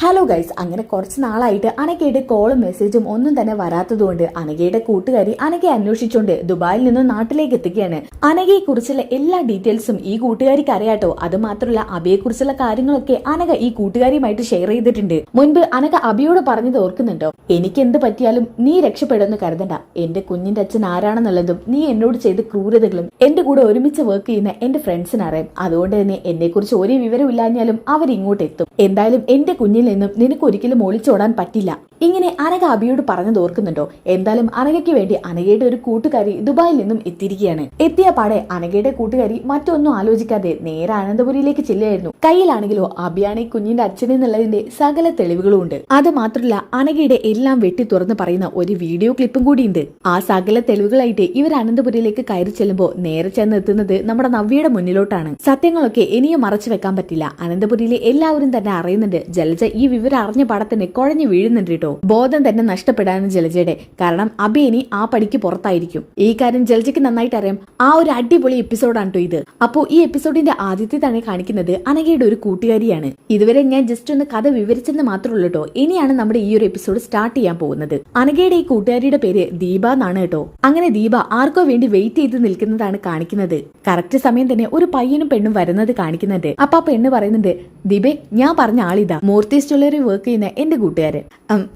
Hello guys അങ്ങനെ കുറച്ച് നാളായിട്ട് അനകയുടെ കോളും മെസ്സേജും ഒന്നും തന്നെ വരാത്തതുകൊണ്ട് അനകയുടെ കൂട്ടുകാരി അനകയെ അന്വേഷിച്ചുകൊണ്ട് ദുബായിൽ നിന്ന് നാട്ടിലേക്ക് എത്തുകയാണ്. അനകയെ കുറിച്ചുള്ള എല്ലാ ഡീറ്റെയിൽസും ഈ കൂട്ടുകാരിക്ക് അറിയാട്ടോ. അത് മാത്രമല്ല അബിയെ കുറിച്ചുള്ള കാര്യങ്ങളൊക്കെ അനക ഈ കൂട്ടുകാരിയുമായിട്ട് ഷെയർ ചെയ്തിട്ടുണ്ട്. മുൻപ് അനക അബിയോട് പറഞ്ഞത് ഓർക്കുന്നുണ്ടോ? എനിക്ക് എന്ത് പറ്റിയാലും നീ രക്ഷപ്പെടുമെന്ന് കരുതണ്ട. എന്റെ കുഞ്ഞിന്റെ അച്ഛൻ ആരാണെന്നുള്ളതും നീ എന്നോട് ചെയ്ത ക്രൂരതകളും എന്റെ കൂടെ ഒരുമിച്ച് വർക്ക് ചെയ്യുന്ന എന്റെ ഫ്രണ്ട്സിനറിയാം അതുകൊണ്ട് തന്നെ എന്നെ കുറിച്ച് ഒരു വിവരമില്ലാഞ്ഞാലും അവർ ഇങ്ങോട്ട് എത്തും. എന്തായാലും എന്റെ കുഞ്ഞിൽ നിന്നും നിനക്കൊരിക്കലും ഒളിച്ചോടാൻ പറ്റില്ല. ഇങ്ങനെ അനഘ അബിയോട് പറഞ്ഞത് ഓർക്കുന്നുണ്ടോ? എന്തായാലും അനഘയ്ക്ക് വേണ്ടി അനഘയുടെ ഒരു കൂട്ടുകാരി ദുബായിൽ നിന്നും എത്തിയിരിക്കുകയാണ്. എത്തിയ പാടെ അനഘയുടെ കൂട്ടുകാരി മറ്റൊന്നും ആലോചിക്കാതെ നേരെ അനന്തപുരിയിലേക്ക് ചെല്ലുകയായിരുന്നു. കയ്യിലാണെങ്കിലോ അബിയാണ് ഈ കുഞ്ഞിന്റെ അച്ഛൻ എന്നുള്ളതിന്റെ സകല തെളിവുകളും ഉണ്ട്. അത് മാത്രമല്ല അനഘയുടെ എല്ലാം വെട്ടി തുറന്ന് പറയുന്ന ഒരു വീഡിയോ ക്ലിപ്പും കൂടിയുണ്ട്. ആ സകല തെളിവുകളായിട്ട് ഇവർ അനന്തപുരിയിലേക്ക് കയറി ചെല്ലുമ്പോൾ നേരെ ചെന്ന് എത്തുന്നത് നമ്മുടെ നവ്യയുടെ മുന്നിലോട്ടാണ്. സത്യങ്ങളൊക്കെ ഇനിയും മറച്ചു വെക്കാൻ പറ്റില്ല. അനന്തപുരിയിലെ എല്ലാവരും തന്നെ അറിയുന്നുണ്ട്. ജലജ ഈ വിവരം അറിഞ്ഞ പാടത്തിന് കുഴഞ്ഞു വീഴുന്നുണ്ട് കേട്ടോ. ബോധം തന്നെ നഷ്ടപ്പെടാനും ജലജയുടെ. കാരണം അബി ഇനി ആ പടിക്ക് പുറത്തായിരിക്കും. ഈ കാര്യം ജലജയ്ക്ക് നന്നായിട്ട് അറിയാം. ആ ഒരു അടിപൊളി എപ്പിസോഡാണ് കേട്ടോ ഇത്. അപ്പോ ഈ എപ്പിസോഡിന്റെ ആദ്യത്തെ തന്നെ കാണിക്കുന്നത് അനഘയുടെ ഒരു കൂട്ടുകാരിയാണ്. ഇതുവരെ ഞാൻ ജസ്റ്റ് ഒന്ന് കഥ വിവരിച്ചെന്ന് മാത്രമേ ഉള്ളൂ കേട്ടോ ഇനിയാണ് നമ്മുടെ ഈ ഒരു എപ്പിസോഡ് സ്റ്റാർട്ട് ചെയ്യാൻ പോകുന്നത്. അനഘയുടെ ഈ കൂട്ടുകാരിയുടെ പേര് ദീപ എന്നാണ് കേട്ടോ അങ്ങനെ ദീപ ആർക്കോ വേണ്ടി വെയിറ്റ് ചെയ്ത് നിൽക്കുന്നതാണ് കാണിക്കുന്നത്. കറക്റ്റ് സമയം തന്നെ ഒരു പയ്യനും പെണ്ണും വരുന്നത് കാണിക്കുന്നുണ്ട്. അപ്പൊ ആ പെണ്ണ് പറയുന്നുണ്ട് ദീപേ ഞാൻ പറഞ്ഞ ആളിതാ. മൂർത്തി സ്റ്റുള്ളറി വർക്ക് ചെയ്യുന്ന എന്റെ കൂട്ടുകാരൻ.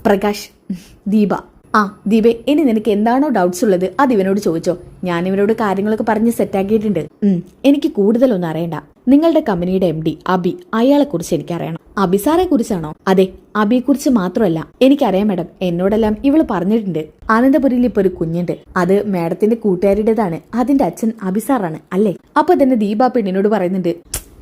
പ്രകാശ് ദീപ. ആ ദീപേ ഇനി നിനക്ക് എന്താണോ ഡൗട്ട്സ് ഉള്ളത് അത് ഇവനോട് ചോദിച്ചോ. ഞാൻ ഇവനോട് കാര്യങ്ങളൊക്കെ പറഞ്ഞ് സെറ്റാക്കിയിട്ടുണ്ട് എനിക്ക് കൂടുതലൊന്നും അറിയണ്ട. നിങ്ങളുടെ കമ്പനിയുടെ എം ഡി അബി അയാളെ കുറിച്ച് എനിക്കറിയണം അബി സാറെ കുറിച്ചാണോ? അതെ അബിയെ കുറിച്ച് മാത്രമല്ല. എനിക്കറിയാം മാഡം എന്നോടെല്ലാം ഇവൾ പറഞ്ഞിട്ടുണ്ട്. ആനന്ദപുരിയിൽ ഇപ്പൊ ഒരു കുഞ്ഞുണ്ട്. അത് മാഡത്തിന്റെ കൂട്ടുകാരിയുടേതാണ്. അതിന്റെ അച്ഛൻ അബിസാറാണ് അല്ലേ? അപ്പൊ തന്നെ ദീപ പെണ്ണിനോട് പറയുന്നുണ്ട്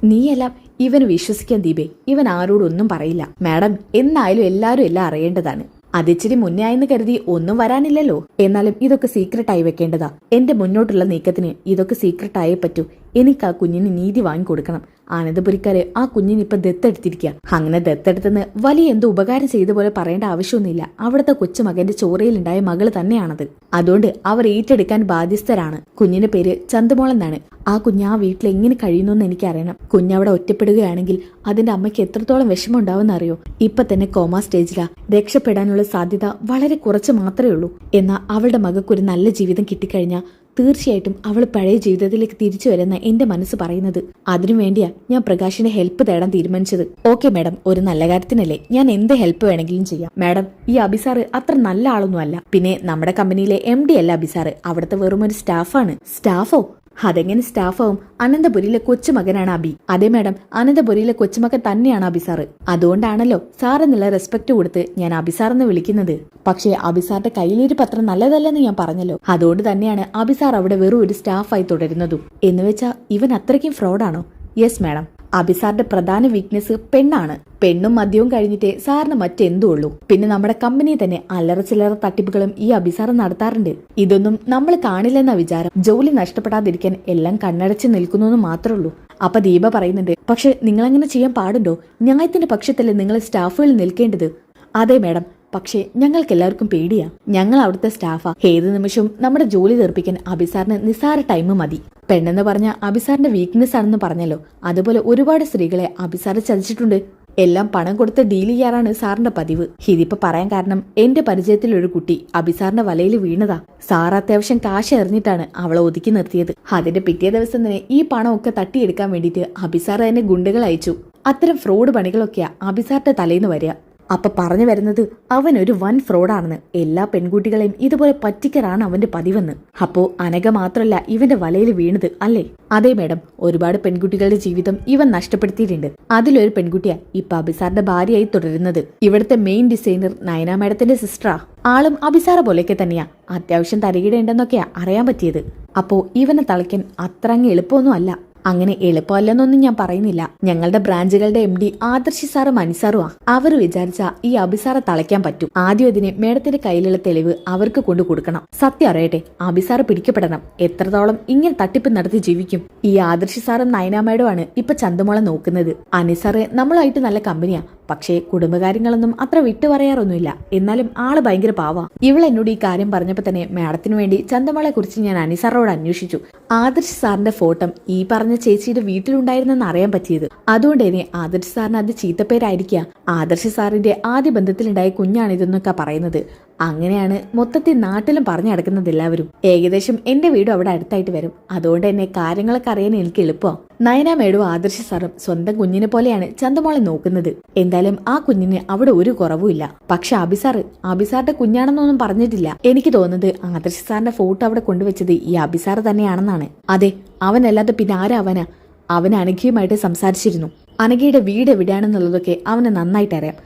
നീയെല്ലാം ഇവന് വിശ്വസിക്കാൻ ദീപേ ഇവൻ ആരോടൊന്നും പറയില്ല. മാഡം എന്നായാലും എല്ലാവരും എല്ലാം അറിയേണ്ടതാണ്. അതിച്ചിരി മുന്നേ ആയെന്ന് കരുതി ഒന്നും വരാനില്ലല്ലോ. എന്നാലും ഇതൊക്കെ സീക്രട്ട് ആയി വെക്കേണ്ടതാ. എന്റെ മുന്നോട്ടുള്ള നീക്കത്തിന് ഇതൊക്കെ സീക്രട്ട് ആയേ പറ്റൂ. എനിക്ക് ആ കുഞ്ഞിന് നീതി വാങ്ങിക്കൊടുക്കണം. ആനന്ദപുരിക്കാരെ ആ കുഞ്ഞിന് ഇപ്പൊ ദത്തെടുത്തിരിക്കുക അങ്ങനെ ദത്തെടുത്തെന്ന് വലിയ എന്തോ ഉപകാരം ചെയ്ത പോലെ പറയേണ്ട ആവശ്യമൊന്നുമില്ല. അവിടുത്തെ കൊച്ചുമകന്റെ ചോറയിലുണ്ടായ മകൾ തന്നെയാണത്. അതുകൊണ്ട് അവർ ഏറ്റെടുക്കാൻ ബാധ്യസ്ഥരാണ്. കുഞ്ഞിന്റെ പേര് ചന്ദമോൾ എന്നാണ് ആ കുഞ്ഞ് ആ വീട്ടിൽ എങ്ങനെ കഴിയുന്നു എന്ന് എനിക്കറിയണം കുഞ്ഞവിടെ ഒറ്റപ്പെടുകയാണെങ്കിൽ അതിന്റെ അമ്മയ്ക്ക് എത്രത്തോളം വിഷമം ഉണ്ടാവുമെന്ന് അറിയോ ഇപ്പൊ തന്നെ കോമ സ്റ്റേജിലാ. രക്ഷപ്പെടാനുള്ള സാധ്യത വളരെ കുറച്ച് മാത്രമേ ഉള്ളൂ. എന്നാൽ അവളുടെ മകൾക്കൊരു നല്ല ജീവിതം കിട്ടിക്കഴിഞ്ഞാൽ തീർച്ചയായിട്ടും അവൾ പഴയ ജീവിതത്തിലേക്ക് തിരിച്ചു വരുന്ന എന്റെ മനസ്സ് പറയുന്നത്. അതിനു വേണ്ടിയാ ഞാൻ പ്രകാശിന്റെ ഹെൽപ്പ് തേടാൻ തീരുമാനിച്ചത്. Okay madam. ഒരു നല്ല കാര്യത്തിനല്ലേ. ഞാൻ എന്ത് ഹെൽപ്പ് വേണമെങ്കിലും ചെയ്യാം. മാഡം ഈ അബിസാറ് അത്ര നല്ല ആളൊന്നും അല്ല പിന്നെ നമ്മുടെ കമ്പനിയിലെ എം ഡി അല്ല അബിസാറ് അവിടുത്തെ വെറും ഒരു സ്റ്റാഫാണ് സ്റ്റാഫോ അതെങ്ങനെ സ്റ്റാഫാവും? അനന്തപുരിയിലെ കൊച്ചുമകനാണ് അബി. അതെ മാഡം അനന്തപുരിയിലെ കൊച്ചുമകൻ തന്നെയാണ് അബിസാറ് അതുകൊണ്ടാണല്ലോ സാർ എന്നുള്ള റെസ്പെക്ട് കൊടുത്ത് ഞാൻ അബിസാർ എന്ന് വിളിക്കുന്നത്. പക്ഷേ അബിസാറിന്റെ കയ്യിലൊരു പത്രം നല്ലതല്ലെന്ന് ഞാൻ പറഞ്ഞല്ലോ. അതുകൊണ്ട് തന്നെയാണ് അബിസാർ അവിടെ വെറും ഒരു സ്റ്റാഫായി തുടരുന്നതും. എന്ന് വെച്ചാൽ ഇവൻ അത്രയ്ക്കും ഫ്രോഡാണോ യെസ് മാഡം അബിസാറിന്റെ പ്രധാന വീക്ക്നെസ് പെണ്ണാണ്. പെണ്ണും മദ്യവും കഴിഞ്ഞിട്ടേ സാറിന് മറ്റെന്തും ഉള്ളൂ പിന്നെ നമ്മുടെ കമ്പനി തന്നെ അല്ലറ ചില്ലറ തട്ടിപ്പുകളും ഈ അബിസാർ നടത്താറുണ്ട്. ഇതൊന്നും നമ്മൾ കാണില്ലെന്ന വിചാരം ജോലി നഷ്ടപ്പെടാതിരിക്കാൻ എല്ലാം കണ്ണടച്ച് നിൽക്കുന്നു മാത്രമേ ഉള്ളൂ അപ്പൊ ദീപ പറയുന്നുണ്ട് പക്ഷെ നിങ്ങൾ നിങ്ങളങ്ങനെ ചെയ്യാൻ പാടുണ്ടോ? ന്യായത്തിന്റെ പക്ഷത്തല്ലേ നിങ്ങൾ സ്റ്റാഫുകൾ നിൽക്കേണ്ടത്? അതെ മാഡം. പക്ഷേ ഞങ്ങൾക്ക് എല്ലാവർക്കും പേടിയാ. ഞങ്ങൾ അവിടുത്തെ സ്റ്റാഫാ. ഏത് നിമിഷവും നമ്മുടെ ജോലി തീർപ്പിക്കാൻ അബിസാറിന് നിസാര ടൈം മതി. പെണ്ണെന്ന് പറഞ്ഞ അബിസാറിന്റെ വീക്ക്നെസ് ആണെന്ന് പറഞ്ഞല്ലോ. അതുപോലെ ഒരുപാട് സ്ത്രീകളെ അബിസാർ ചതിച്ചിട്ടുണ്ട്. എല്ലാം പണം കൊടുത്ത് ഡീൽ ചെയ്യാറാണ് സാറിന്റെ പതിവ്. ഇതിപ്പോ പറയാൻ കാരണം എന്റെ പരിചയത്തിലൊരു കുട്ടി അബിസാറിന്റെ വലയിൽ വീണതാ. സാർ അത്യാവശ്യം കാശ് എറിഞ്ഞിട്ടാണ് അവളെ ഒതുക്കി നിർത്തിയത്. അതിന്റെ പിറ്റേ ദിവസം തന്നെ ഈ പണമൊക്കെ തട്ടിയെടുക്കാൻ വേണ്ടിയിട്ട് അബിസാർ തന്നെ ഗുണ്ടകൾ അയച്ചു. അത്തരം ഫ്രോഡ് പണികളൊക്കെയാ അബിസാറിന്റെ തലേന്ന് വരിക. അപ്പൊ പറഞ്ഞു വരുന്നത് അവൻ ഒരു വൻ ഫ്രോഡാണെന്ന്. എല്ലാ പെൺകുട്ടികളെയും ഇതുപോലെ പറ്റിക്കറാണ് അവന്റെ പതിവെന്ന്. അപ്പോ അനഘ മാത്രമല്ല ഇവന്റെ വലയിൽ വീണത് അല്ലേ? അതെ മേഡം ഒരുപാട് പെൺകുട്ടികളുടെ ജീവിതം ഇവൻ നഷ്ടപ്പെടുത്തിയിട്ടുണ്ട്. അതിലൊരു പെൺകുട്ടിയാ ഇപ്പൊ അബിസാറിന്റെ ഭാര്യയായി തുടരുന്നത്. ഇവിടുത്തെ മെയിൻ ഡിസൈനർ നയന മേഡത്തിന്റെ സിസ്റ്ററാ ആളും അബിസാറ പോലെയൊക്കെ തന്നെയാ. അത്യാവശ്യം തരികിടയുണ്ടെന്നൊക്കെയാ അറിയാൻ പറ്റിയത്. അപ്പോ ഇവനെ തളയ്ക്കാൻ അത്ര അങ്ങ് എളുപ്പമൊന്നും അല്ല. അങ്ങനെ എളുപ്പമല്ലെന്നൊന്നും ഞാൻ പറയുന്നില്ല. ഞങ്ങളുടെ ബ്രാഞ്ചുകളുടെ എം ഡി ആദർശി സാറും അനിസാറുമാ അവർ വിചാരിച്ച ഈ അബിസാറെ തളയ്ക്കാൻ പറ്റും. ആദ്യം ഇതിന് മേഡത്തിന്റെ കയ്യിലുള്ള തെളിവ് അവർക്ക് കൊണ്ടു കൊടുക്കണം. സത്യം അറിയട്ടെ അഭിസാറ് പിടിക്കപ്പെടണം. എത്രത്തോളം ഇങ്ങനെ തട്ടിപ്പ് നടത്തി ജീവിക്കും? ഈ ആദർശി സാറും നയനാമേഡുമാണ് ഇപ്പൊ ചന്തമോളെ നോക്കുന്നത്. അനിസാറ് നമ്മളായിട്ട് നല്ല കമ്പനിയാ. പക്ഷേ കുടുംബകാര്യങ്ങളൊന്നും അത്ര വിട്ടുപറയാറൊന്നുമില്ല എന്നാലും ആൾ ഭയങ്കര പാവാ. ഇവൾ എന്നോട് ഈ കാര്യം പറഞ്ഞപ്പോ തന്നെ മാഡത്തിന് വേണ്ടി ചന്തമോളെ കുറിച്ച് ഞാൻ അനിസാറോട് അന്വേഷിച്ചു. ആദർശ് സാറിന്റെ ഫോട്ടോ ഈ പറഞ്ഞ പറഞ്ഞ ചേച്ചിയുടെ വീട്ടിലുണ്ടായിരുന്നെന്ന് അറിയാൻ പറ്റിയത്. അതുകൊണ്ട് തന്നെ ആദർശ് സാറിന് അത് ചീത്തപ്പേരായിരിക്കുക. ആദർശ് സാറിന്റെ ആദ്യ ബന്ധത്തിലുണ്ടായ കുഞ്ഞാണിതെന്നൊക്കെ പറയുന്നത്. അങ്ങനെയാണ് മൊത്തത്തിൽ നാട്ടിലും പറഞ്ഞു നടക്കുന്നത് എല്ലാവരും. ഏകദേശം എന്റെ വീടും അവിടെ അടുത്തായിട്ട് വരും. അതുകൊണ്ട് തന്നെ കാര്യങ്ങളൊക്കെ അറിയാൻ എനിക്ക് എളുപ്പം. നയന മേഡും ആദർശ സാറും സ്വന്തം കുഞ്ഞിനെ പോലെയാണ് ചന്തമോളെ നോക്കുന്നത്. എന്തായാലും ആ കുഞ്ഞിന് അവിടെ ഒരു കുറവുമില്ല പക്ഷെ അബിസാറ് അബിസാറിന്റെ കുഞ്ഞാണെന്നൊന്നും പറഞ്ഞിട്ടില്ല. എനിക്ക് തോന്നുന്നത് ആദർശ സാറിന്റെ ഫോട്ടോ അവിടെ കൊണ്ടുവച്ചത് ഈ അബിസാർ തന്നെയാണെന്നാണ്. അതെ അവനല്ലാതെ പിന്നെ ആരാവനാ അവൻ അനഘയുമായിട്ട് സംസാരിച്ചിരുന്നു. അനഘയുടെ വീട് എവിടെയാണെന്നുള്ളതൊക്കെ അവന് നന്നായിട്ട് അറിയാം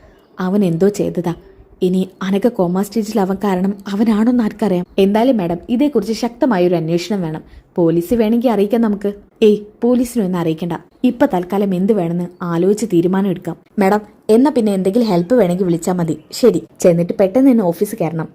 അവൻ എന്തോ ചെയ്തതാ? ഇനി അനക കോമ സ്റ്റേജിൽ അവൻ കാരണം അവനാണോന്ന് ആർക്കറിയാം. എന്തായാലും മാഡം ഇതേക്കുറിച്ച് ശക്തമായ ഒരു അന്വേഷണം വേണം. പോലീസ് വേണമെങ്കിൽ അറിയിക്കാം നമുക്ക്. ഏയ് പോലീസിനൊന്നും അറിയിക്കണ്ട. ഇപ്പൊ തൽക്കാലം എന്ത് വേണമെന്ന് ആലോചിച്ച് തീരുമാനം എടുക്കാം. മാഡം എന്നാ പിന്നെ എന്തെങ്കിലും ഹെൽപ്പ് വേണമെങ്കിൽ വിളിച്ചാൽ മതി. ശരി. ചെന്നിട്ട് പെട്ടെന്ന് തന്നെ ഓഫീസ് കയറണം.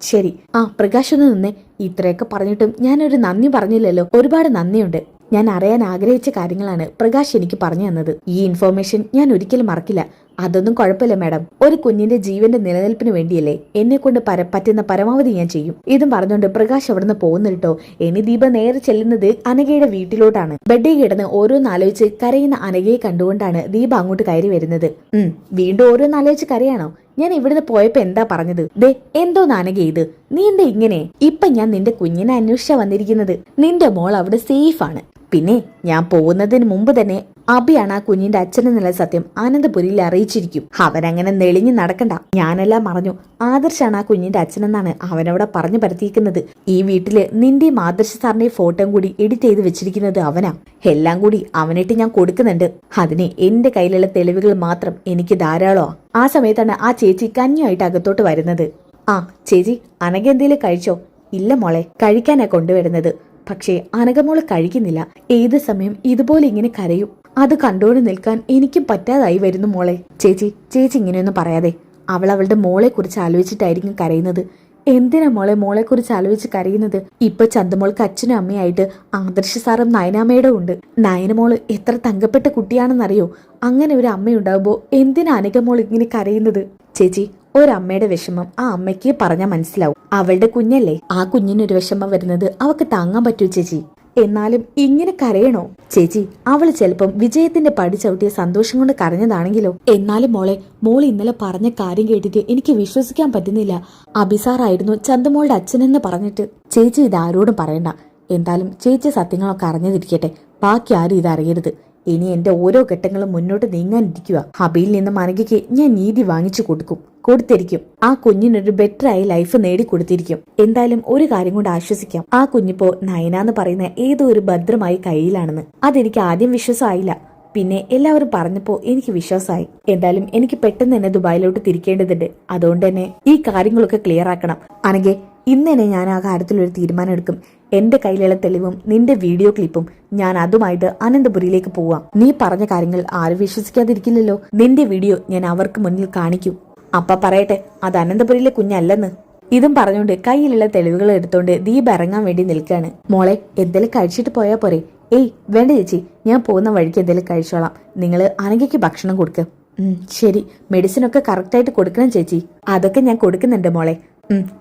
ശരി. ആ പ്രകാശ് ഒന്ന് നിന്നേ. ഇത്രയൊക്കെ പറഞ്ഞിട്ടും ഞാനൊരു നന്ദി പറഞ്ഞില്ലല്ലോ. ഒരുപാട് നന്ദിയുണ്ട്. ഞാൻ അറിയാൻ ആഗ്രഹിച്ച കാര്യങ്ങളാണ് പ്രകാശ് എനിക്ക് പറഞ്ഞു തന്നത്. ഈ ഇൻഫോർമേഷൻ ഞാൻ ഒരിക്കലും മറക്കില്ല. അതൊന്നും കുഴപ്പമില്ല മാഡം. ഒരു കുഞ്ഞിന്റെ ജീവന്റെ നിലനിൽപ്പിന് വേണ്ടിയല്ലേ എന്നെ കൊണ്ട് പര പറ്റുന്ന പരമാവധി ഞാൻ ചെയ്യും. ഇതും പറഞ്ഞുകൊണ്ട് പ്രകാശ് അവിടുന്ന് പോകുന്നിട്ടോ ഇനി ദീപ നേരെ ചെല്ലുന്നത് അനഘയുടെ വീട്ടിലോട്ടാണ്. ബെഡിൽ കിടന്ന് ഓരോന്നാലോചിച്ച് കരയുന്ന അനഘയെ കണ്ടുകൊണ്ടാണ് ദീപ അങ്ങോട്ട് കയറി വരുന്നത്. ഉം വീണ്ടും ഓരോന്നാലോചിച്ച് കരയാണോ? ഞാൻ ഇവിടുന്ന് പോയപ്പോ എന്താ പറഞ്ഞത്? ദേ എന്തോ നാനക ഇത്? നീ എന്താ ഇങ്ങനെ? ഇപ്പൊ ഞാൻ നിന്റെ കുഞ്ഞിനെ അന്വേഷിച്ചാ വന്നിരിക്കുന്നത്. നിന്റെ മോൾ അവിടെ സേഫ് ആണ് പിന്നെ ഞാൻ പോകുന്നതിന് മുമ്പ് തന്നെ അബിയാണ് ആ കുഞ്ഞിന്റെ അച്ഛനെന്നുള്ള സത്യം ആനന്ദപുരിയിൽ അറിയിച്ചിരിക്കും. അവനങ്ങനെ നെളിഞ്ഞു നടക്കണ്ട. ഞാനെല്ലാം മറഞ്ഞു. ആദർശാണ് ആ കുഞ്ഞിന്റെ അച്ഛനെന്നാണ് അവനവിടെ പറഞ്ഞു പരത്തിയിരിക്കുന്നത്. ഈ വീട്ടിൽ നിന്റെയും ആദർശ സാറിന്റെയും ഫോട്ടോയും കൂടി എഡിറ്റ് ചെയ്ത് വെച്ചിരിക്കുന്നത് അവനാ. എല്ലാം കൂടി അവനിട്ട് ഞാൻ കൊടുക്കുന്നുണ്ട്. അതിന് എന്റെ കയ്യിലുള്ള തെളിവുകൾ മാത്രം എനിക്ക് ധാരാളമാ ആ സമയത്താണ് ആ ചേച്ചി കഞ്ഞുമായിട്ട് അകത്തോട്ട് വരുന്നത്. ആ ചേച്ചി അനകെന്തേലും കഴിച്ചോ? ഇല്ല മോളെ കഴിക്കാനാ കൊണ്ടുവരുന്നത്. പക്ഷേ അനകമോൾ കഴിക്കുന്നില്ല. ഏത് സമയം ഇതുപോലെ ഇങ്ങനെ കരയും? അത് കണ്ടോണ്ട് നിൽക്കാൻ എനിക്കും പറ്റാതായി വരുന്നു മോളെ. ചേച്ചി ചേച്ചി ഇങ്ങനെയൊന്നും പറയാതെ. അവൾ അവളുടെ മോളെ കുറിച്ച് ആലോചിച്ചിട്ടായിരിക്കും കരയുന്നത്. എന്തിനാ മോളെ മോളെ കുറിച്ച് ആലോചിച്ച് കരയുന്നത്? ഇപ്പൊ ചന്തമോൾക്ക് അച്ഛനും അമ്മയായിട്ട് ആദർശ സാറും നയനാമ്മയുടെ ഉണ്ട്. നയനമോൾ എത്ര തങ്കപ്പെട്ട കുട്ടിയാണെന്നറിയോ? അങ്ങനെ ഒരു അമ്മയുണ്ടാവുമ്പോ എന്തിനാ അനകമോൾ ഇങ്ങനെ കരയുന്നത്? ചേച്ചി ഒരമ്മയുടെ വിഷമം ആ അമ്മയ്ക്ക് പറഞ്ഞാൽ മനസ്സിലാവും. അവളുടെ കുഞ്ഞല്ലേ? ആ കുഞ്ഞിനൊരു വിഷമം വരുന്നത് അവക്ക് താങ്ങാൻ പറ്റൂ ചേച്ചി. എന്നാലും ഇങ്ങനെ കരയണോ? ചേച്ചി അവൾ ചിലപ്പം വിജയത്തിന്റെ പടി ചവിട്ടിയ സന്തോഷം കൊണ്ട് കരഞ്ഞതാണെങ്കിലോ? എന്നാലും മോളെ മോൾ ഇന്നലെ പറഞ്ഞ കാര്യം കേട്ടിട്ട് എനിക്ക് വിശ്വസിക്കാൻ പറ്റുന്നില്ല. അബിസാറായിരുന്നു ചന്തമോളുടെ അച്ഛനെന്ന് പറഞ്ഞിട്ട്. ചേച്ചി ഇത് ആരോടും പറയണ്ട. എന്തായാലും ചേച്ചി സത്യങ്ങളൊക്കെ അറിഞ്ഞതിരിക്കട്ടെ. ബാക്കി ആരും ഇത് അറിയരുത് ഇനി എന്റെ ഓരോ ഘട്ടങ്ങളും മുന്നോട്ട് നീങ്ങാനിരിക്കുക ഹബിയിൽ നിന്ന് മനകിക്ക് ഞാൻ നീതി വാങ്ങിച്ചു കൊടുക്കും. കൊടുത്തിരിക്കും. ആ കുഞ്ഞിനൊരു ബെറ്റർ ആയി ലൈഫ് നേടിക്കൊടുത്തിരിക്കും. എന്തായാലും ഒരു കാര്യം കൊണ്ട് ആശ്വസിക്കാം. ആ കുഞ്ഞിപ്പോ നയന എന്ന് പറയുന്ന ഏതോ ഒരു ഭദ്രമായി കയ്യിലാണെന്ന്. അതെനിക്ക് ആദ്യം വിശ്വാസമായില്ല. പിന്നെ എല്ലാവരും പറഞ്ഞപ്പോ എനിക്ക് വിശ്വാസമായി എന്തായാലും എനിക്ക് പെട്ടെന്ന് തന്നെ ദുബായിലോട്ട് തിരിക്കേണ്ടതുണ്ട്. അതുകൊണ്ട് തന്നെ ഈ കാര്യങ്ങളൊക്കെ ക്ലിയർ ആക്കണം. ആണെങ്കിൽ ഇന്ന് തന്നെ ഞാൻ ആ കാര്യത്തിൽ ഒരു തീരുമാനം എടുക്കും എന്റെ കയ്യിലുള്ള തെളിവും നിന്റെ വീഡിയോ ക്ലിപ്പും ഞാൻ അതുമായിട്ട് അനന്തപുരിയിലേക്ക് പോവാം. നീ പറഞ്ഞ കാര്യങ്ങൾ ആരും വിശ്വസിക്കാതിരിക്കില്ലല്ലോ. നിന്റെ വീഡിയോ ഞാൻ അവർക്ക് മുന്നിൽ കാണിക്കും. അപ്പ പറയട്ടെ അത് അനന്തപുരിയിലെ കുഞ്ഞല്ലെന്ന്. ഇതും പറഞ്ഞുകൊണ്ട് കയ്യിലുള്ള തെളിവുകൾ എടുത്തോണ്ട് ദീപ് ഇറങ്ങാൻ വേണ്ടി നിൽക്കാണ്. മോളെ എന്തെങ്കിലും കഴിച്ചിട്ട് പോയാ പോരെ. ഏയ് വേണ്ട ചേച്ചി. ഞാൻ പോകുന്ന വഴിക്ക് എന്തെങ്കിലും കഴിച്ചോളാം. നിങ്ങൾ അനഘയ്ക്ക് ഭക്ഷണം കൊടുക്ക്. ശരി. മെഡിസിൻ ഒക്കെ കറക്റ്റായിട്ട് കൊടുക്കണം ചേച്ചി. അതൊക്കെ ഞാൻ കൊടുക്കുന്നുണ്ട് മോളെ.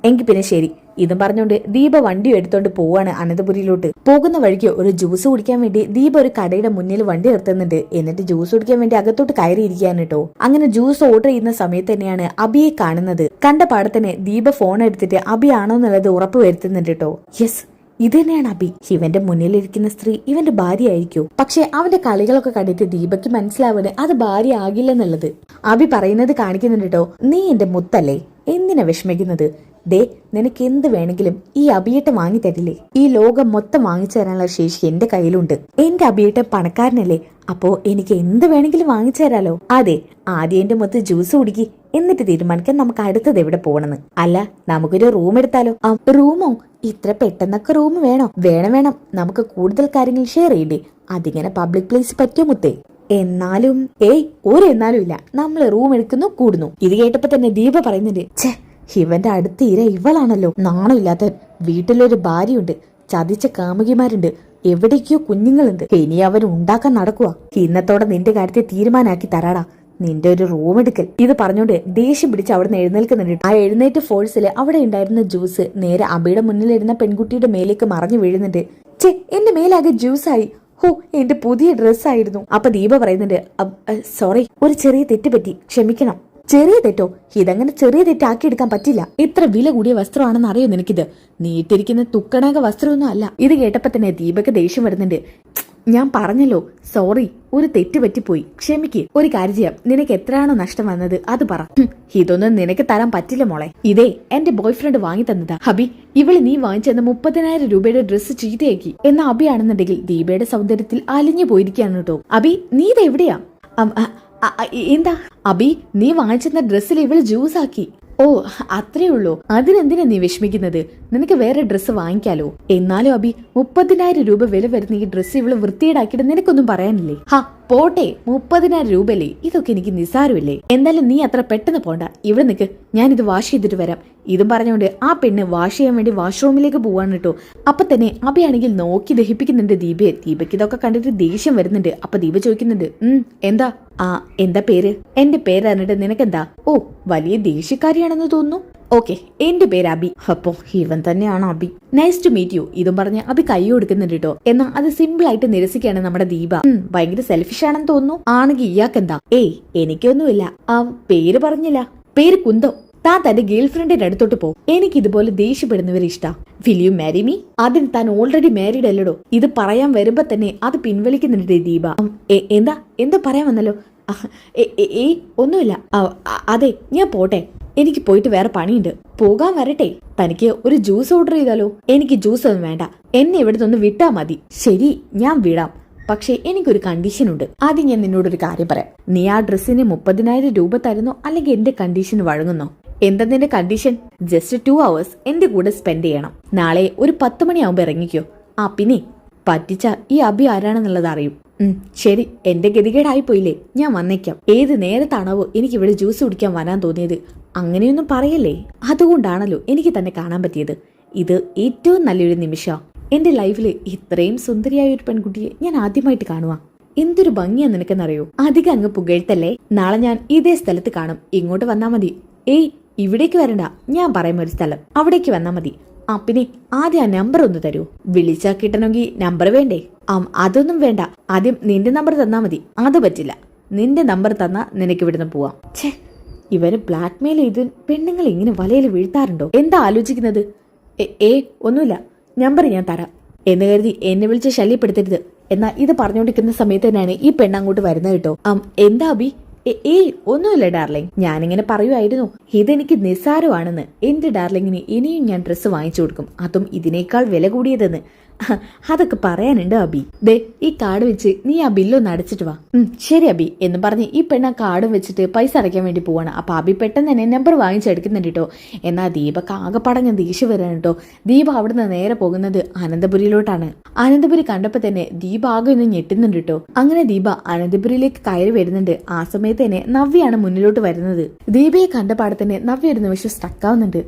എങ്കിൽ പിന്നെ ശരി. ഇതും പറഞ്ഞുകൊണ്ട് ദീപ വണ്ടി എടുത്തോണ്ട് പോവാണ് അനന്തപുരിയിലോട്ട്. പോകുന്ന വഴിക്ക് ഒരു ജ്യൂസ് കുടിക്കാൻ വേണ്ടി ദീപ ഒരു കടയുടെ മുന്നിൽ വണ്ടി നിർത്തുന്നുണ്ട്. എന്നിട്ട് ജ്യൂസ് കുടിക്കാൻ വേണ്ടി അകത്തോട്ട് കയറിയിരിക്കാൻ കേട്ടോ. അങ്ങനെ ജ്യൂസ് ഓർഡർ ചെയ്യുന്ന സമയത്ത് തന്നെയാണ് അബിയെ കാണുന്നത്. കണ്ട പാടത്തന്നെ ദീപ ഫോൺ എടുത്തിട്ട് അബി ആണോ എന്നുള്ളത് ഉറപ്പ് വരുത്തുന്നുണ്ട് കേട്ടോ. യെസ് ഇത് തന്നെയാണ് അബി. ഇവന്റെ മുന്നിലിരിക്കുന്ന സ്ത്രീ ഇവന്റെ ഭാര്യ ആയിരിക്കോ പക്ഷെ അവന്റെ കളികളൊക്കെ കണ്ടിട്ട് ദീപയ്ക്ക് മനസ്സിലാവുന്നത് അത് ഭാര്യ ആകില്ലെന്നുള്ളത് അബി പറയുന്നത് കാണിക്കുന്നുണ്ട് കേട്ടോ നീ എന്റെ മുത്തല്ലേ? എന്തിനാ വിഷമിക്കുന്നത്? ദേ നിനക്ക് എന്ത് വേണമെങ്കിലും ഈ അബിയേട്ട വാങ്ങി തരില്ലേ? ഈ ലോകം മൊത്തം വാങ്ങിച്ചു തരാനുള്ള ശേഷി എന്റെ കയ്യിലുണ്ട്. എന്റെ അബിയേട്ട പണക്കാരനല്ലേ? അപ്പോ എനിക്ക് എന്ത് വേണമെങ്കിലും വാങ്ങിച്ചു തരാലോ? അതെ ആദ്യം എന്റെ മൊത്തം ജ്യൂസ് കുടിക്കി. എന്നിട്ട് തീരുമാനിക്കാൻ നമുക്ക് അടുത്തത് എവിടെ പോകണമെന്ന് അല്ല നമുക്കൊരു റൂം എടുത്താലോ? റൂമോ? ഇത്ര പെട്ടെന്നൊക്കെ റൂം വേണോ? വേണം വേണം. നമുക്ക് കൂടുതൽ കാര്യങ്ങൾ ഷെയർ ചെയ്യണ്ടേ? അതിങ്ങനെ പബ്ലിക് പ്ലേസ് പറ്റിയോ മുത്തേ? എന്നാലും ഏയ് ഒരു എന്നാലും ഇല്ല. നമ്മൾ റൂം എടുക്കുന്നു കൂടുന്നു. ഇത് കേട്ടപ്പോ തന്നെ ദീപ പറയുന്നുണ്ട് ഛേ ഇവന്റെ അടുത്ത ഇര ഇവളാണല്ലോ. നാണമില്ലാത്ത വീട്ടിലൊരു ഭാര്യയുണ്ട്. ചതിച്ച കാമുകിമാരുണ്ട്. എവിടേക്കോ കുഞ്ഞുങ്ങളുണ്ട്. ഇനി അവൻ ഉണ്ടാക്കാൻ നടക്കുക ഇന്നത്തോടെ നിന്റെ കാര്യത്തെ തീരുമാനാക്കി തരാടാ. നിന്റെ ഒരു റൂം എടുക്കൽ. ഇത് പറഞ്ഞോണ്ട് ദേഷ്യം പിടിച്ച് അവിടുന്ന് എഴുന്നേൽക്കുന്നുണ്ട് ആ എഴുന്നേറ്റ് ഫോഴ്സിൽ അവിടെ ഉണ്ടായിരുന്ന ജ്യൂസ് നേരെ അബിയുടെ മുന്നിലിരുന്ന പെൺകുട്ടിയുടെ മേലേക്ക് മറിഞ്ഞു വീഴുന്നുണ്ട്. ചേ എന്റെ മേലാകെ ജ്യൂസായി ഹോ എന്റെ പുതിയ ഡ്രസ്സായിരുന്നു അപ്പൊ ദീപ പറയുന്നുണ്ട് സോറി ഒരു ചെറിയ തെറ്റ് പറ്റി. ക്ഷമിക്കണം. ചെറിയ തെറ്റോ? ഇതങ്ങനെ ചെറിയ തെറ്റാക്കി എടുക്കാൻ പറ്റില്ല. ഇത്ര വില കൂടിയ വസ്ത്രമാണെന്ന് അറിയോ നിനക്കിത്? നീട്ടിരിക്കുന്ന തുക്കണക വസ്ത്രമൊന്നും അല്ല. ഇത് കേട്ടപ്പോ തന്നെ ദീപക്ക് ദേഷ്യം വരുന്നുണ്ട്. ഞാൻ പറഞ്ഞല്ലോ സോറി ഒരു തെറ്റ് പറ്റിപ്പോയി. ക്ഷമിക്ക് ഒരു കാര്യം ചെയ്യാം. നിനക്ക് എത്രയാണോ നഷ്ടം വന്നത് അത് പറ. ഇതൊന്നും നിനക്ക് തരാൻ പറ്റില്ല മോളെ. ഇതേ എന്റെ ബോയ്ഫ്രണ്ട് വാങ്ങി തന്നതാ. ഹബി ഇവൾ നീ വാങ്ങിച്ചെന്ന മുപ്പതിനായിരം രൂപയുടെ ഡ്രസ്സ് ചീത്തയാക്കി. എന്ന അബിയാണെന്നുണ്ടെങ്കിൽ ദീപയുടെ സൗന്ദര്യത്തിൽ അലിഞ്ഞു പോയിരിക്കുകയാണ് കേട്ടോ. അബി നീ ഇത് എവിടെയാ? അം, അ, അ, അ, എന്താ? അബി നീ വാങ്ങിച്ചെന്ന ഡ്രസ്സിൽ ഇവൾ ജ്യൂസ് ആക്കി. ഓ അത്രേ ഉള്ളൂ. അതിനെന്തിനാ നീ വിഷമിക്കുന്നത്? നിനക്ക് വേറെ ഡ്രസ്സ് വാങ്ങിക്കാലോ? എന്നാലും അബി മുപ്പതിനായിരം രൂപ വില വരുന്ന ഈ ഡ്രസ്സ് ഇവൾ വൃത്തിയേടാക്കിയിട്ട് നിനക്കൊന്നും പറയാനില്ലേ? ഹാ പോട്ടെ മുപ്പതിനായിരം രൂപയല്ലേ? ഇതൊക്കെ എനിക്ക് നിസാരമില്ലേ എന്തായാലും നീ അത്ര പെട്ടെന്ന് പോണ്ട. ഇവിടെ നിൽക്ക് ഞാൻ ഇത് വാഷ് ചെയ്തിട്ട് വരാം. ഇതും പറഞ്ഞുകൊണ്ട് ആ പെണ്ണ് വാഷ് ചെയ്യാൻ വേണ്ടി വാഷ്റൂമിലേക്ക് പോവാണ് കേട്ടോ. അപ്പൊ തന്നെ അബിയാണെങ്കിൽ നോക്കി ദഹിപ്പിക്കുന്നുണ്ട് ദീപയെ. ദീപയ്ക്ക് ഇതൊക്കെ കണ്ടിട്ട് ദേഷ്യം വരുന്നുണ്ട്. അപ്പൊ ദീപ ചോദിക്കുന്നുണ്ട് ഉം എന്താ? ആ എന്താ പേര്? എന്റെ പേര് അറിഞ്ഞിട്ട് നിനക്കെന്താ? ഓ വലിയ ദേഷ്യക്കാരിയാണെന്ന് തോന്നുന്നു. ഓക്കെ എന്റെ പേര് അബി. അപ്പോ ഇവൻ തന്നെയാണ് Abi. Nice to meet you ഇതും പറഞ്ഞ് അത് കൈ കൊടുക്കുന്നുണ്ട് കേട്ടോ എന്നാൽ അത് സിമ്പിൾ ആയിട്ട് നിരസിക്കുകയാണ് നമ്മുടെ ദീപ. ഭയങ്കര സെൽഫിഷ് ആണെന്ന് തോന്നുന്നു. ആണെങ്കിൽ ഇയാക്കെന്താ ഏയ് എനിക്കൊന്നുമില്ല. ആ പേര് പറഞ്ഞില്ല. പേര് കുന്തം. താൻ തന്റെ ഗേൾ ഫ്രണ്ടിന്റെ അടുത്തോട്ട് പോ. എനിക്ക് ഇതുപോലെ ദേഷ്യപ്പെടുന്നവരെ ഇഷ്ടാ. വിൽ യു മാരി മീ അതിന് താൻ ഓൾറെഡി മാരീഡ് അല്ലടോ. ഇത് പറയാൻ വരുമ്പോ തന്നെ അത് പിൻവലിക്കുന്നുണ്ട് ദീപ. എന്താ? എന്താ പറയാൻ വന്നല്ലോ? ഒന്നുമില്ല. അതെ ഞാൻ പോട്ടെ. എനിക്ക് പോയിട്ട് വേറെ പണിയുണ്ട്. പോകാൻ വരട്ടെ. തനിക്ക് ഒരു ജ്യൂസ് ഓർഡർ ചെയ്താലോ? എനിക്ക് ജ്യൂസ് ഒന്നും വേണ്ട. എന്നെ ഇവിടുന്ന് ഒന്ന് വിട്ടാ മതി. ശരി ഞാൻ വിടാം. പക്ഷേ എനിക്കൊരു കണ്ടീഷൻ ഉണ്ട്. ആദ്യം ഞാൻ നിന്നോടൊരു കാര്യം പറയാം. നീ ആ ഡ്രസ്സിന് മുപ്പതിനായിരം രൂപ തരുന്നോ? അല്ലെങ്കിൽ എന്റെ കണ്ടീഷൻ വഴങ്ങുന്നോ? എന്താ നിന്റെ കണ്ടീഷൻ ജസ്റ്റ് ടു അവേഴ്സ് എന്റെ കൂടെ സ്പെൻഡ് ചെയ്യണം. നാളെ ഒരു പത്ത് മണിയാവുമ്പോ ഇറങ്ങിക്കോ. ആ പിന്നെ. പറ്റിച്ച ഈ അഭി ആരാണെന്നുള്ളത് അറിയും. ശരി. എന്റെ ഗതികേടായി പോയില്ലേ ഞാൻ വന്നേക്കാം. ഏത് നേരത്താണാവോ എനിക്ക് ഇവിടെ ജ്യൂസ് കുടിക്കാൻ വരാൻ തോന്നിയത്. അങ്ങനെയൊന്നും പറയല്ലേ? അതുകൊണ്ടാണല്ലോ എനിക്ക് തന്നെ കാണാൻ പറ്റിയത്. ഇത് ഏറ്റവും നല്ലൊരു നിമിഷം. എന്റെ ലൈഫിൽ ഇത്രയും സുന്ദരിയായ ഒരു പെൺകുട്ടിയെ ഞാൻ ആദ്യമായിട്ട് കാണുക. എന്തൊരു ഭംഗിയാ നിനക്കെന്നറിയോ? അധികം അങ്ങ് പുകഴ്ത്തല്ലേ? നാളെ ഞാൻ ഇതേ സ്ഥലത്ത് കാണും. ഇങ്ങോട്ട് വന്നാ മതി. ഏയ് ഇവിടേക്ക് വരണ്ട. ഞാൻ പറയുന്ന ഒരു സ്ഥലം. അവിടേക്ക് വന്നാ മതി. ആ പിന്നെ ആദ്യം ആ നമ്പർ ഒന്ന് തരൂ. വിളിച്ചാ കിട്ടണമെങ്കിൽ നമ്പർ വേണ്ടേ? ആ അതൊന്നും വേണ്ട. ആദ്യം നിന്റെ നമ്പർ തന്നാ മതി. അത് പറ്റില്ല. നിന്റെ നമ്പർ തന്നാ നിനക്ക് ഇവിടുന്ന് പോവാം. ഛേ ഇവർ ബ്ലാക്ക്മെയിൽ ചെയ്ത് പെണ്ണുങ്ങൾ ഇങ്ങനെ വലയിൽ വീഴ്ത്താറുണ്ടോ? എന്താ ആലോചിക്കുന്നത്? ഏ ഒന്നുമില്ല. നമ്പർ ഞാൻ തരാം. എന്ന് കരുതി എന്നെ വിളിച്ച് ശല്യപ്പെടുത്തരുത്. എന്നാ ഇത് പറഞ്ഞുകൊണ്ടിരിക്കുന്ന സമയത്ത് തന്നെയാണ് ഈ പെണ്ണ് അങ്ങോട്ട് വരുന്നത് കേട്ടോ. എന്താ അബി ഏയ് ഒന്നുമില്ല ഡാർലിംഗ്. ഞാനിങ്ങനെ പറയുമായിരുന്നു. ഇതെനിക്ക് നിസ്സാരമാണെന്ന്. എന്റെ ഡാർലിങ്ങിന് ഇനിയും ഞാൻ ഡ്രസ്സ് വാങ്ങിച്ചു കൊടുക്കും. അതും ഇതിനേക്കാൾ വില കൂടിയതെന്ന്. അതൊക്കെ പറയാനുണ്ട് അബി. ദേ ഈ കാർഡ് വെച്ച് നീ ആ ബില്ലൊന്ന് അടച്ചിട്ട് വാ. ശരി അബി എന്ന് പറഞ്ഞ് ഈ പെണ്ണ് ആ കാർഡും വെച്ചിട്ട് പൈസ അടയ്ക്കാൻ വേണ്ടി പോവാണ്. അപ്പൊ അബി പെട്ടെന്ന് തന്നെ നമ്പർ വാങ്ങിച്ചെടുക്കുന്നുണ്ട് കേട്ടോ എന്നാൽ ദീപക്ക് ആകെപ്പടഞ്ഞ ദേഷ്യം വരാണ് കേട്ടോ ദീപ അവിടുന്ന് നേരെ പോകുന്നത് അനന്തപുരിയിലോട്ടാണ്. അനന്തപുരി കണ്ടപ്പോ തന്നെ ദീപ ആകെ ഒന്ന് ഞെട്ടുന്നുണ്ട് കേട്ടോ അങ്ങനെ ദീപ അനന്തപുരിയിലേക്ക് കയറി വരുന്നുണ്ട്. ആ സമയത്ത് തന്നെ നവ്യാണ് മുന്നിലോട്ട് വരുന്നത്. ദീപയെ കണ്ടപാടെ തന്നെ നവ്യ ഒരു നിമിഷം സ്റ്റക്കാവുന്നുണ്ട്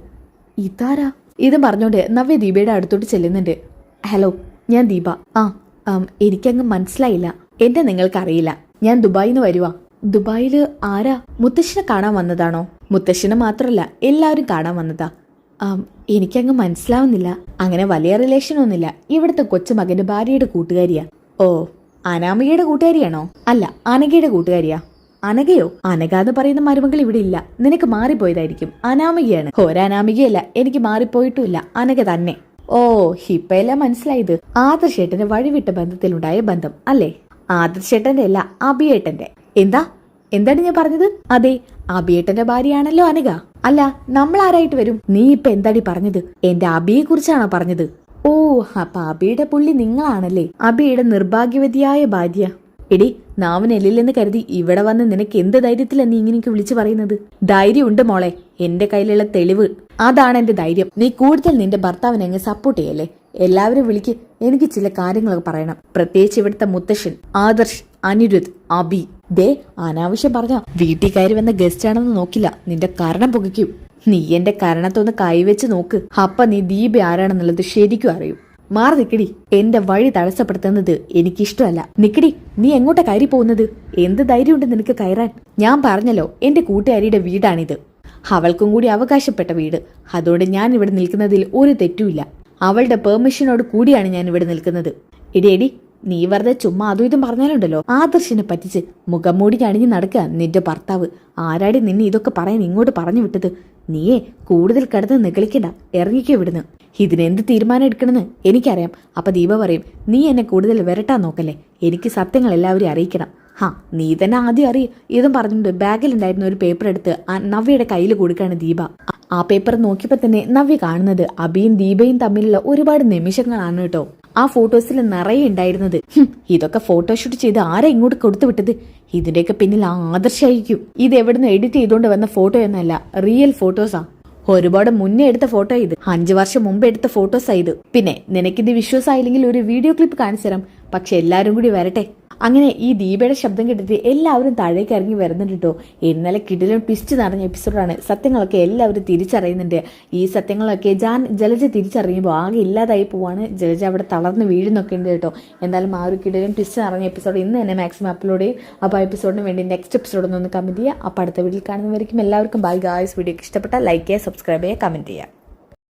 ഇതാരാ? ഇത് പറഞ്ഞോണ്ട് നവ്യ ദീപയുടെ അടുത്തോട്ട് ചെല്ലുന്നുണ്ട്. ഹലോ ഞാൻ ദീപ. ആ എനിക്കങ്ങ് മനസ്സിലായില്ല. എന്നെ നിങ്ങൾക്കറിയില്ല. ഞാൻ ദുബായിൽ നിന്ന് വരുവാ. ദുബായിൽ ആരാ മുത്തശ്ശിനെ കാണാൻ വന്നതാണോ? മുത്തശ്ശിനെ മാത്രമല്ല എല്ലാവരും കാണാൻ വന്നതാ. എനിക്കങ്ങ് മനസ്സിലാവുന്നില്ല. അങ്ങനെ വലിയ റിലേഷൻ ഒന്നുമില്ല. ഇവിടുത്തെ കൊച്ചുമകന്റെ ഭാര്യയുടെ കൂട്ടുകാരിയാ. ഓ അനാമികയുടെ കൂട്ടുകാരിയാണോ? അല്ല അനഘയുടെ കൂട്ടുകാരിയാ. അനഘയോ? അനഘ എന്ന് പറയുന്ന മരുമകൾ ഇവിടെ ഇല്ല. നിനക്ക് മാറിപ്പോയതായിരിക്കും. അനാമികയാണ്. ഒരനാമികയല്ല എനിക്ക് മാറിപ്പോയിട്ടുമില്ല. അനഘ തന്നെ. ഓ ഇപ്പയെല്ലാം മനസ്സിലായത്? ആദർശേട്ടന് വഴിവിട്ട ബന്ധത്തിലുണ്ടായ ബന്ധം അല്ലേ? ആദർശേട്ടന്റെ അല്ല അഭിയേട്ടന്റെ എന്താ? എന്താണ് ഞാൻ പറഞ്ഞത്? അതെ അഭിയേട്ടന്റെ ഭാര്യയാണല്ലോ അനുക അല്ല നമ്മൾ ആരായിട്ട് വരും? നീ ഇപ്പൊ എന്താടി പറഞ്ഞത്? എന്റെ അബിയെ കുറിച്ചാണോ പറഞ്ഞത്? ഓ അപ്പൊ അബിയുടെ പുള്ളി നിങ്ങളാണല്ലേ? അബിയുടെ നിർഭാഗ്യവതിയായ ഭാര്യ. എടി നാവനെല്ലില്ലെന്ന് കരുതി ഇവിടെ വന്ന് നിനക്ക് എന്ത് ധൈര്യത്തിലാണ് നീ ഇങ്ങനെയൊക്കെ വിളിച്ചു പറയുന്നത്? ധൈര്യമുണ്ട് മോളെ എന്റെ കയ്യിലുള്ള തെളിവ്. അതാണ് എന്റെ ധൈര്യം. നീ കൂടുതൽ നിന്റെ ഭർത്താവിനെ അങ്ങ് സപ്പോർട്ട് ചെയ്യല്ലേ? എല്ലാവരും വിളിക്ക് എനിക്ക് ചില കാര്യങ്ങളൊക്കെ പറയണം. പ്രത്യേകിച്ച് ഇവിടുത്തെ മുത്തശ്ശൻ ആദർശ് അനിരുദ്ധ് അബി. ദേ അനാവശ്യം പറഞ്ഞ വീട്ടിൽ കയറി വന്ന ഗസ്റ്റ് ആണെന്ന് നോക്കില്ല. നിന്റെ കരണം പുകയ്ക്കും. നീ എന്റെ കരണത്തൊന്ന് കൈവച്ച് നോക്ക്. അപ്പ നീ ദീപ ആരാണെന്നുള്ളത് ശരിക്കും അറിയും. മാറി നിക്കടി. എന്റെ വഴി തടസ്സപ്പെടുത്തുന്നത് എനിക്കിഷ്ടമല്ല. നിക്കടി നീ എങ്ങോട്ടാ കയറി പോകുന്നത് എന്ത് ധൈര്യമുണ്ട് നിനക്ക് കയറാൻ? ഞാൻ പറഞ്ഞല്ലോ എന്റെ കൂട്ടുകാരിയുടെ വീടാണിത്. അവൾക്കും കൂടി അവകാശപ്പെട്ട വീട്. അതുകൊണ്ട് ഞാൻ ഇവിടെ നിൽക്കുന്നതിൽ ഒരു തെറ്റുമില്ല. അവളുടെ പെർമിഷനോട് കൂടിയാണ് ഞാൻ ഇവിടെ നിൽക്കുന്നത്. ഇടിയടി നീ വെറുതെ ചുമ്മാ അതും ഇതും പറഞ്ഞാലുണ്ടല്ലോ. ആദർശിനെ പറ്റിച്ച് മുഖം അണിഞ്ഞ് നടക്കുക നിന്റെ ഭർത്താവ്. ആരാടി നിന്നെ ഇതൊക്കെ പറയാൻ ഇങ്ങോട്ട് പറഞ്ഞു വിട്ടത്? നീയേ കൂടുതൽ കടന്ന് നികളിക്കണ്ട ഇറങ്ങിക്കോ ഇവിടുന്ന്. ഇതിനെന്ത് തീരുമാനം എടുക്കണമെന്ന് എനിക്കറിയാം. അപ്പൊ ദീപ പറയും നീ എന്നെ കൂടുതൽ വരട്ടാൻ നോക്കല്ലേ? എനിക്ക് സത്യങ്ങൾ എല്ലാവരും അറിയിക്കണം. ഹാ നീ തന്നെ ആദ്യം അറിയ. ഇതും പറഞ്ഞുകൊണ്ട് ബാഗിലുണ്ടായിരുന്ന ഒരു പേപ്പർ എടുത്ത് നവ്യയുടെ കയ്യിൽ കൊടുക്കുകയാണ് ദീപ. ആ പേപ്പർ നോക്കിയപ്പോൾ തന്നെ നവ്യ കാണുന്നത് അബിയും ദീപയും തമ്മിലുള്ള ഒരുപാട് നിമിഷങ്ങളാണ് കേട്ടോ. ആ ഫോട്ടോസിൽ നിറയെ ഉണ്ടായിരുന്നത്. ഇതൊക്കെ ഫോട്ടോഷൂട്ട് ചെയ്ത് ആരെ ഇങ്ങോട്ട് കൊടുത്തു വിട്ടത്? ഇതിന്റെയൊക്കെ പിന്നിൽ ആദർശായിരിക്കും. ഇത് എവിടുന്ന് എഡിറ്റ് ചെയ്തുകൊണ്ട് വന്ന ഫോട്ടോ എന്നല്ല റിയൽ ഫോട്ടോസാ ഒരുപാട് മുന്നേ എടുത്ത ഫോട്ടോ ഇത്. അഞ്ചു വർഷം മുമ്പ് എടുത്ത ഫോട്ടോസാ ഇത്. പിന്നെ നിനക്കിത് വിശ്വാസമായില്ലെങ്കിൽ ഒരു വീഡിയോ ക്ലിപ്പ് കാണിച്ചു തരാം. പക്ഷെ എല്ലാരും കൂടി വരട്ടെ. അങ്ങനെ ഈ ദീപയുടെ ശബ്ദം കേട്ടിട്ട് എല്ലാവരും താഴേക്ക് ഇറങ്ങി വരുന്നുണ്ട് കേട്ടോ ഇന്നലെ കിടിലും ട്വിസ്റ്റ് നിറഞ്ഞ എപ്പിസോഡാണ് സത്യങ്ങളൊക്കെ എല്ലാവരും തിരിച്ചറിയുന്നുണ്ട്. ഈ സത്യങ്ങളൊക്കെ ജാൻ ജലജ തിരിച്ചറിയുമ്പോൾ ആകെ ഇല്ലാതായി പോവാണ്. ജലജ അവിടെ തളർന്ന് വീഴുന്നൊക്കെ ഉണ്ട് കേട്ടോ എന്തായാലും ആ ഒരു കിടിലും ട്വിസ്റ്റ് നിറഞ്ഞ എപ്പിസോഡ് ഇന്ന് തന്നെ മാക്സിമം അപ്ലോഡ് ചെയ്യും. അപ്പോൾ ആ എപ്പിസോഡിന് വേണ്ടി നെക്സ്റ്റ് എപ്പിസോഡ് ഒന്ന് കമന്റ് ചെയ്യുക. അപ്പോൾ അടുത്ത വീട്ടിൽ കാണുന്നവരിക്കും എല്ലാവർക്കും ബൈ ഗായ്സ് വീഡിയോ ഇഷ്ടപ്പെട്ടാൽ ലൈക്ക് ചെയ്യുക സബ്സ്ക്രൈബ് ചെയ്യുക കമന്റ് ചെയ്യുക.